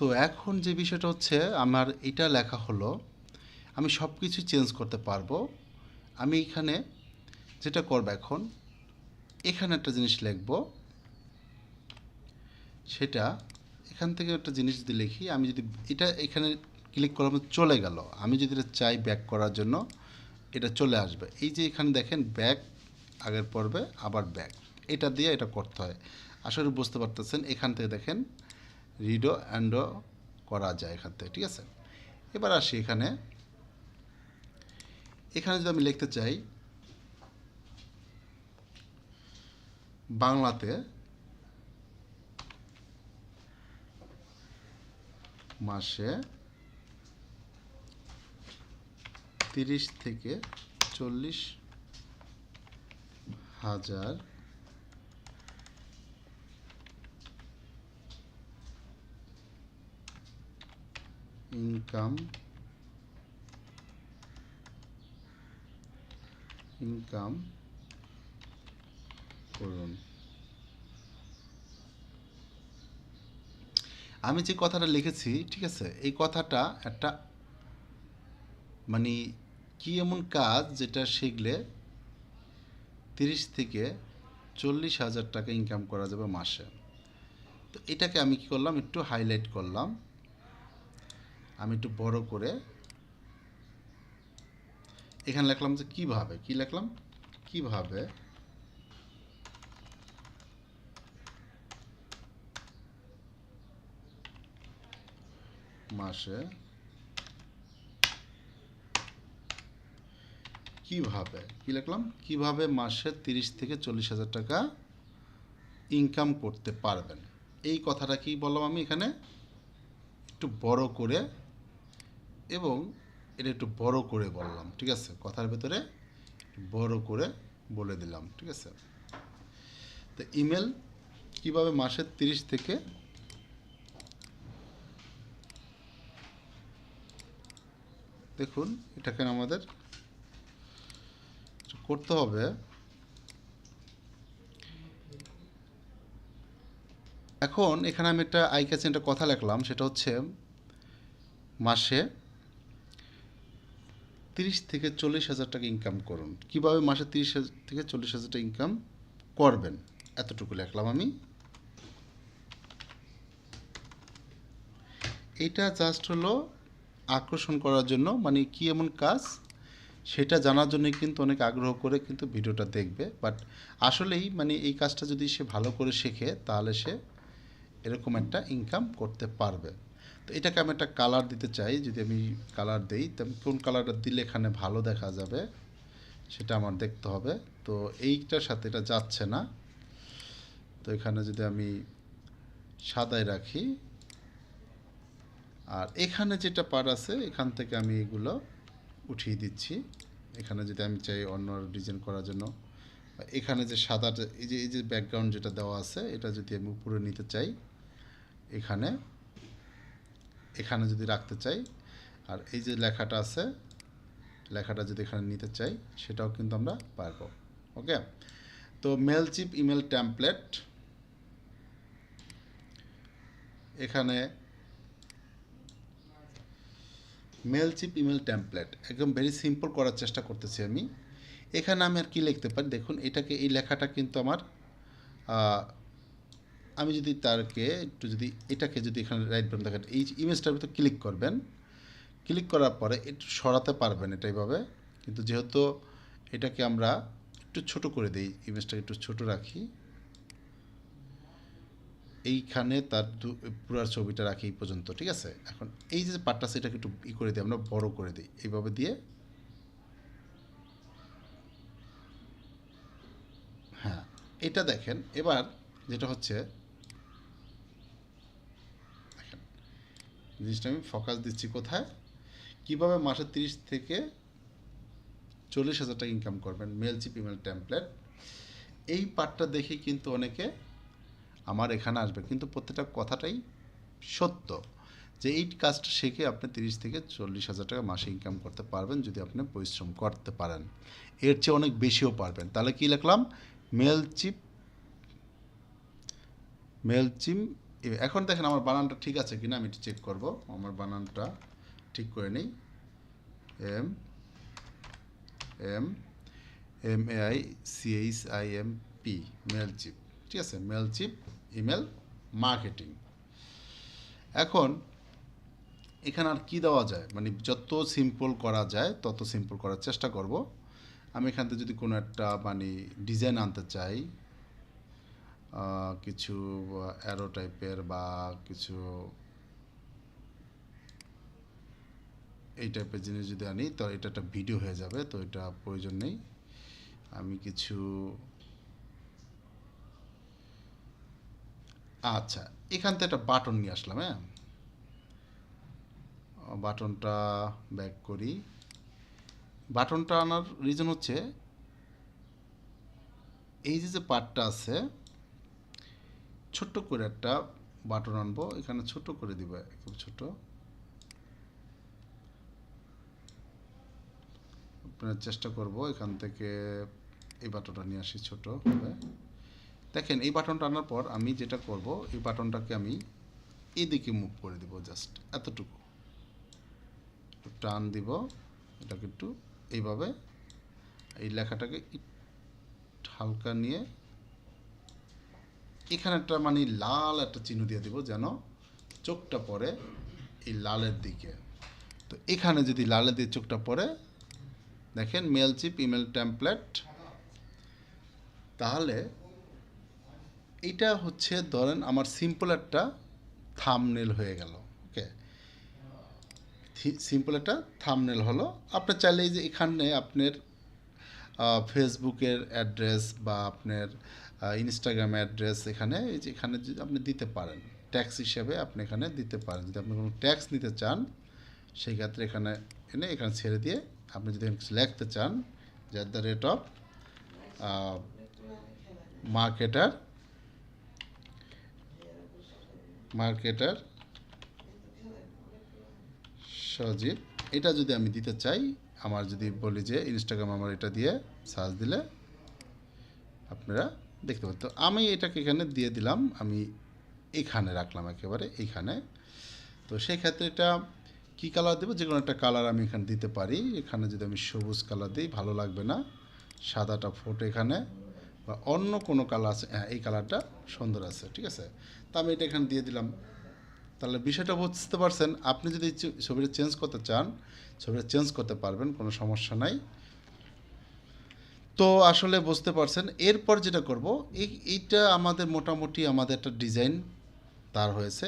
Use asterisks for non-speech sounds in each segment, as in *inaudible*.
তো এখন যে বিষয়টা হচ্ছে, আমার এটা লেখা হলো, আমি সব কিছু চেঞ্জ করতে পারব। আমি এখানে যেটা করব এখন, এখানে একটা জিনিস লিখব। সেটা এখান থেকে একটা জিনিস যদি লিখি, আমি যদি এটা এখানে ক্লিক করার চলে গেল, আমি যদি এটা চাই ব্যাক করার জন্য, এটা চলে আসবে। এই যে এখানে দেখেন ব্যাক আগের পর্বে, আবার ব্যাক এটা দিয়ে এটা করতে হয়। আসলে বুঝতে পারতেছেন, এখান থেকে দেখেন রিডো অ্যান্ডো করা যায় এখান থেকে, ঠিক আছে? এবার আসি এখানে। এখানে যদি আমি লিখতে চাই, বাংলাতে মাসে তিরিশ থেকে চল্লিশ হাজার ইনকাম ইনকাম করুন। আমি যে কথাটা লিখেছি, ঠিক আছে, এই কথাটা একটা মানে কি এমন কাজ যেটা শিখলে তিরিশ থেকে চল্লিশ হাজার টাকা ইনকাম করা যাবে মাসে? তো এটাকে আমি কি করলাম, একটু হাইলাইট করলাম। আমি একটু বড় করে এখানে লিখলাম যে কীভাবে? কি লিখলাম? কীভাবে? মাসে কীভাবে? কি লিখলাম? কীভাবে মাসে তিরিশ থেকে চল্লিশ হাজার টাকা ইনকাম করতে পারবেন? এই কথাটা কি বললাম আমি এখানে? একটু বড় করে এবং এটা একটু বড় করে বললাম, ঠিক আছে? কথার ভেতরে বড় করে বলে দিলাম, ঠিক আছে? তো ইমেল কীভাবে মাসের তিরিশ থেকে দেখুন, এটাকে আমাদের করতে হবে এখন এখানে আমি একটা আই কাছে একটা কথা লেখলাম, সেটা হচ্ছে মাসে তিরিশ থেকে চল্লিশ হাজার টাকা ইনকাম করুন। কীভাবে মাসে তিরিশ থেকে চল্লিশ হাজার টাকা ইনকাম করবেন? এতটুকু লিখলাম আমি। এটা জাস্ট হলো আকর্ষণ করার জন্য মানে কি এমন কাজ? সেটা জানার জন্য কিন্তু অনেক আগ্রহ করে কিন্তু ভিডিওটা দেখবে। বাট আসলেই মানে এই কাজটা যদি সে ভালো করে শেখে, তাহলে সে এরকম একটা ইনকাম করতে পারবে। তো এটাকে আমি একটা কালার দিতে চাই, যদি আমি কালার দেই তাহলে কোন কালারটা দিলে এখানে ভালো দেখা যাবে সেটা আমার দেখতে হবে। তো এইটার সাথে এটা যাচ্ছে না। তো এখানে যদি আমি সাদায় রাখি, আর এখানে যেটা পার আছে, এখান থেকে আমি এগুলো উঠিয়ে দিচ্ছি। এখানে যদি আমি চাই অন্য ডিজাইন করার জন্য এখানে যে সাদাটা, এই যে এই যে ব্যাকগ্রাউন্ড যেটা দেওয়া আছে, এটা যদি আমি উপরে নিতে চাই, এখানে এখানে যদি রাখতে চাই, আর এই যে লেখাটা আছে, লেখাটা যদি এখানে নিতে চাই, সেটাও কিন্তু আমরা পারব ওকে? তো মেল চিপ ইমেল ট্যাম্পলেট এখানে মেল চিপ ইমেল ট্যাম্পলেট একদম ভেরি সিম্পল করার চেষ্টা করতেছি আমি। এখানে আমি আর কি লিখতে পারি? দেখুন, এটাকে, এই লেখাটা কিন্তু আমার আমি যদি তারকে একটু যদি এটাকে যদি এখানে রাইট বাটন দেখেন এই ইমেজটার ভিতরে ক্লিক করবেন ক্লিক করার পরে একটু সরাতে পারবেন এটা এইভাবে। কিন্তু যেহেতু এটাকে আমরা একটু ছোট করে দিই ইমেজটাকে একটু ছোট রাখি, এইখানে তার পুরার ছবিটা রাখি এই পর্যন্ত, ঠিক আছে? এখন এই যে পার্টটা সেটাকে একটু ই করে দিই আমরা বড় করে দিই, এইভাবে দিয়ে। হ্যাঁ এটা দেখেন, এবার যেটা হচ্ছে জিনিসটা আমি ফোকাস দিচ্ছি কোথায়? কীভাবে মাসে তিরিশ থেকে চল্লিশ হাজার টাকা ইনকাম করবেন? মেল চিপ ইমেল ট্যাম্পলেট এই পার্টটা দেখে কিন্তু অনেকে আমার এখানে আসবে। কিন্তু প্রত্যেকটা কথাটাই সত্য যে এই কাজটা শিখে আপনি তিরিশ থেকে চল্লিশ হাজার টাকা মাসে ইনকাম করতে পারবেন যদি আপনি পরিশ্রম করতে পারেন। এর চেয়ে অনেক বেশিও পারবেন। তাহলে কি লিখলাম? মেল চিপ মেল চিম এখন দেখেন আমার বানানটা ঠিক আছে কিনা আমি চেক করব। আমার বানানটা ঠিক করে নিই। M M M A I C H I M P Mailchimp ঠিক আছে? মেল চিপ ইমেল মার্কেটিং এখন এখানে আর কি দেওয়া যায়? মানে যত সিম্পল করা যায়, তত সিম্পল করার চেষ্টা করব। আমি এখান থেকে যদি কোনো একটা মানে ডিজাইন আনতে চাই কিছু অ্যারো টাইপের বা কিছু এই টাইপের জিনিস যদি আনি তো এটা একটা ভিডিও হয়ে যাবে, তো এটা প্রয়োজন নেই। আমি কিছু আচ্ছা এখান থেকে একটা বাটন নিয়ে আসলাম হ্যাঁ? বাটনটা ব্যাক করি। বাটনটা আনার রিজন হচ্ছে, এই যে যে পার্টটা আছে ছোট্ট করে একটা বাটন আনব, এখানে ছোট করে দিব, খুব ছোট আপনার চেষ্টা করব এখান থেকে এই বাটনটা নিয়ে আসি ছোট হবে দেখেন, এই বাটনটা আনার পর আমি যেটা করব, এই বাটনটাকে আমি এদিকে মুভ করে দিব জাস্ট এতটুকু। টান দিব, এটাকে একটু এইভাবে, এই লেখাটাকে হালকা নিয়ে এখানে একটা মানে লাল একটা চিহ্ন দিয়ে দিব যেন চোখটা পড়ে এই লালের দিকে। তো এখানে যদি লালের দিকে চোখটা পড়ে, দেখেন মেল চিপ ইমেল টেমপ্লেট তাহলে এটা হচ্ছে ধরেন আমার সিম্পল একটা থামনেল হয়ে গেল ওকে সিম্পল একটা থামনেল হলো। আপনার চাইলে যে এখানে আপনার ফেসবুকের অ্যাড্রেস বা আপনার ইনস্টাগ্রাম অ্যাড্রেস এখানে এখানে আপনি দিতে পারেন ট্যাক্স হিসেবে আপনি এখানে দিতে পারেন। যদি আপনি কোনো ট্যাক্স নিতে চান, সেই ক্ষেত্রে এখানে এনে এখানে ছেড়ে দিয়ে আপনি যদি লিখতে চান, যে at the rate of marketer marketer Sajib, এটা যদি আমি দিতে চাই, আমার যদি বলি যে ইনস্টাগ্রাম আমার এটা দিয়ে সার্চ দিলে আপনারা দেখতে পারেন। তো আমি এটাকে এখানে দিয়ে দিলাম, আমি এখানে রাখলাম একেবারে এইখানে তো সেই ক্ষেত্রে এটা কী কালার দেবো? যে কোনো একটা কালার আমি এখানে দিতে পারি। এখানে যদি আমি সবুজ কালার দিই, ভালো লাগবে না। সাদাটা ফোটে এখানে। বা অন্য কোনো কালার আছে হ্যাঁ এই কালারটা সুন্দর আছে, ঠিক আছে? তো আমি এটা এখানে দিয়ে দিলাম। তাহলে বিষয়টা বুঝতে পারছেন। আপনি যদি ছবিটা চেঞ্জ করতে চান, ছবিটা চেঞ্জ করতে পারবেন, কোনো সমস্যা নাই। তো আসলে বুঝতে পারছেন। এরপর যেটা করব, এই, এইটা আমাদের মোটামুটি আমাদের একটা ডিজাইন তার হয়েছে।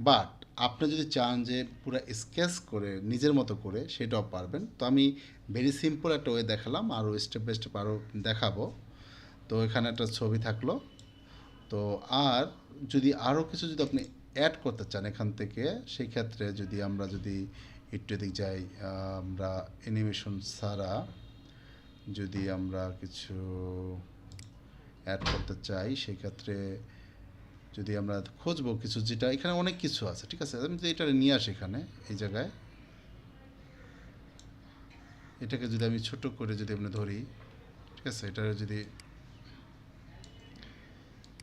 বাট আপনি যদি চান যে পুরো স্কেচ করে, নিজের মতো করে সেটাও পারবেন। তো আমি ভেরি সিম্পল একটা ওয়ে দেখালাম, আরও স্টেপ বাই স্টেপ আরও দেখাবো। তো এখানে একটা ছবি থাকল। তো আর যদি আরও কিছু যদি আপনি অ্যাড করতে চান এখান থেকে সেই ক্ষেত্রে যদি আমরা যদি একটু এদিক যাই আমরা অ্যানিমেশন ছাড়া যদি আমরা কিছু অ্যাড করতে চাই সেই ক্ষেত্রে যদি আমরা খুঁজবো কিছু যেটা, এখানে অনেক কিছু আছে, ঠিক আছে? আমি এটা নিয়ে আসি এখানে, এই জায়গায়। এটাকে যদি আমি ছোট করে যদি আমরা ধরি, ঠিক আছে? এটা যদি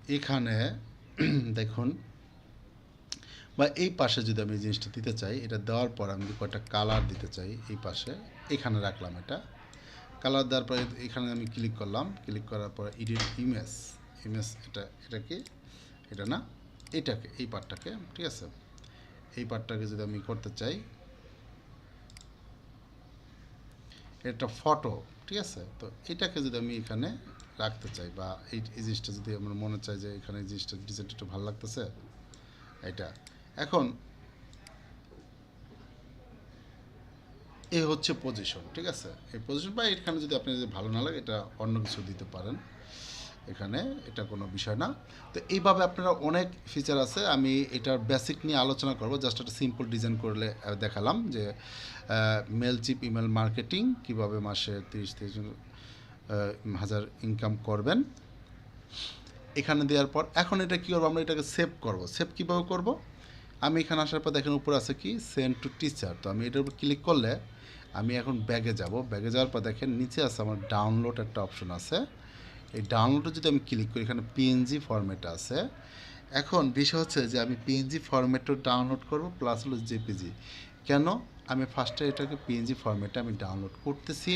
এখানে, *clears throat* দেখুন, বা এই পাশে যদি আমি জিনিসটা দিতে চাই, এটা দেওয়ার পর আমি কয়েকটা কালার দিতে চাই, এই পাশে। এখানে রাখলাম এটা। কালার দেওয়ার পরে এখানে আমি ক্লিক করলাম। ক্লিক করার পর এডিট ইমেজ ইমেজ এটা এটা কি এটা না, এটাকে, এই পার্টটাকে ঠিক আছে? এই পার্টটাকে যদি আমি করতে চাই, এটা ফটো ঠিক আছে? তো এটাকে যদি আমি এখানে রাখতে চাই বা এই জিনিসটা যদি আমার মনে চাই যে এখানে জিনিসটা, ডিজাইনটা একটু ভালো লাগতেছে, এটা। এখন এ হচ্ছে পজিশন ঠিক আছে? এই পজিশন বা এখানে যদি আপনি যদি ভালো না লাগে, এটা অন্য কিছু দিতে পারেন। এখানে এটা কোনো বিষয় না। তো এইভাবে আপনারা অনেক ফিচার আছে, আমি এটার বেসিক নিয়ে আলোচনা করব। জাস্ট একটা সিম্পল ডিজাইন করলে দেখালাম যে মেল চিপ ইমেল মার্কেটিং কীভাবে মাসে তিরিশ তিরিশ হাজার ইনকাম করবেন। এখানে দেওয়ার পর, এখন এটা কী করব আমরা? এটাকে সেভ করব। সেভ কীভাবে করব? আমি এখানে আসার পর দেখেন উপরে আছে কি? সেন্ড টু টিচার তো আমি এটার উপর ক্লিক করলে আমি এখন ব্যাগে যাব। ব্যাগে যাওয়ার পর দেখেন নিচে আছে আমার ডাউনলোড একটা অপশন আছে। এই ডাউনলোডে যদি আমি ক্লিক করি, এখানে পিএনজি ফরম্যাট আছে। এখন বিষয় হচ্ছে যে আমি পিএনজি ফরম্যাটও ডাউনলোড করব প্লাস হলো জেপিজি কেন? আমি ফার্স্টে এটাকে পিএনজি ফরম্যাটে আমি ডাউনলোড করতেছি।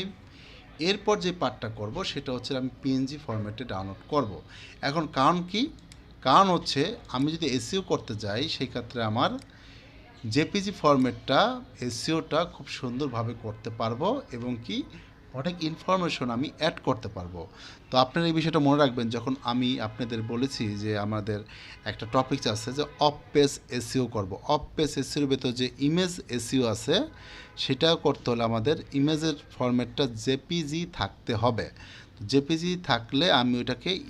এরপর যে পার্টটা করব, সেটা হচ্ছে আমি পিএনজি ফরম্যাটে ডাউনলোড করব। এখন কারণ কি? কারণ হচ্ছে আমি যদি এসিও করতে যাই, সেই ক্ষেত্রে আমার জেপিজি ফরম্যাটটা এসিওটা খুব সুন্দরভাবে করতে পারব এবং কি অনেক ইনফরমেশন আমি অ্যাড করতে পারব। তো আপনারা এই বিষয়টা মনে রাখবেন, যখন আমি আপনাদের বলেছি যে আমাদের একটা টপিক আছে যে অফ পেজ এসিও করব। অফ পেজ এসিওর ভেতর যে ইমেজ এসিও আছে, সেটাও করতে হলে আমাদের ইমেজের ফরম্যাটটা জেপিজি থাকতে হবে। জেপিজি থাকলে আমি ওটাকে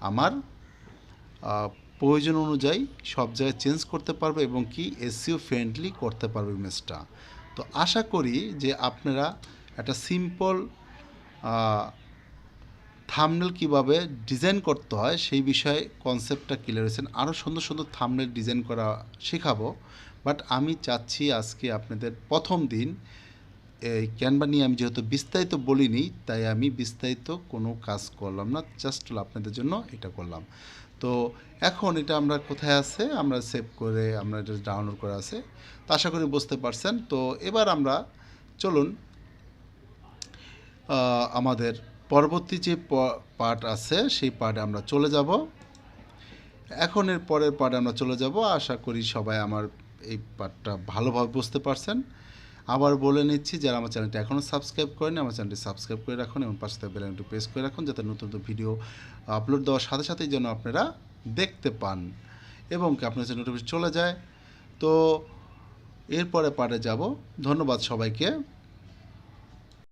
আমার প্রয়োজন অনুযায়ী সব জায়গায় চেঞ্জ করতে পারব এবং কি এসিও ফ্রেন্ডলি করতে পারবে ইমেজটা তো আশা করি যে আপনারা একটা সিম্পল থামনেল কীভাবে ডিজাইন করতে হয় সেই বিষয়ে কনসেপ্টটা ক্লিয়ার হয়েছেন আরও সুন্দর সুন্দর থামনেল ডিজাইন করা শেখাবো। বাট আমি চাচ্ছি আজকে আপনাদের প্রথম দিন, এই ক্যানভা নিয়ে আমি যেহেতু বিস্তারিত বলিনি, তাই আমি বিস্তারিত কোনো কাজ করলাম না জাস্ট আপনাদের জন্য এটা করলাম। তো এখন এটা আমরা কোথায় আছে? আমরা সেভ করে, আমরা এটা ডাউনলোড করে আছে। তো আশা করি বুঝতে পারছেন। তো এবার আমরা চলুন আমাদের পরবর্তী যে পার্ট আছে, সেই পার্টে আমরা চলে যাব। এখন এর পরের পার্টে আমরা চলে যাব। আশা করি সবাই আমার এই পার্টটা ভালোভাবে বুঝতে পারছেন। আবার বলে নিচ্ছি, যারা আমার চ্যানেলটি এখনও সাবস্ক্রাইব করেন আমার চ্যানেলটি সাবস্ক্রাইব করে রাখুন এবং পাশে বেলাইনটি প্রেস করে রাখুন, যাতে নতুন নতুন ভিডিও আপলোড দেওয়ার সাথে সাথেই যেন আপনারা দেখতে পান এবং আপনার যে নোটিফিকেশন চলে যায়। তো এরপরে পারে যাব। ধন্যবাদ সবাইকে।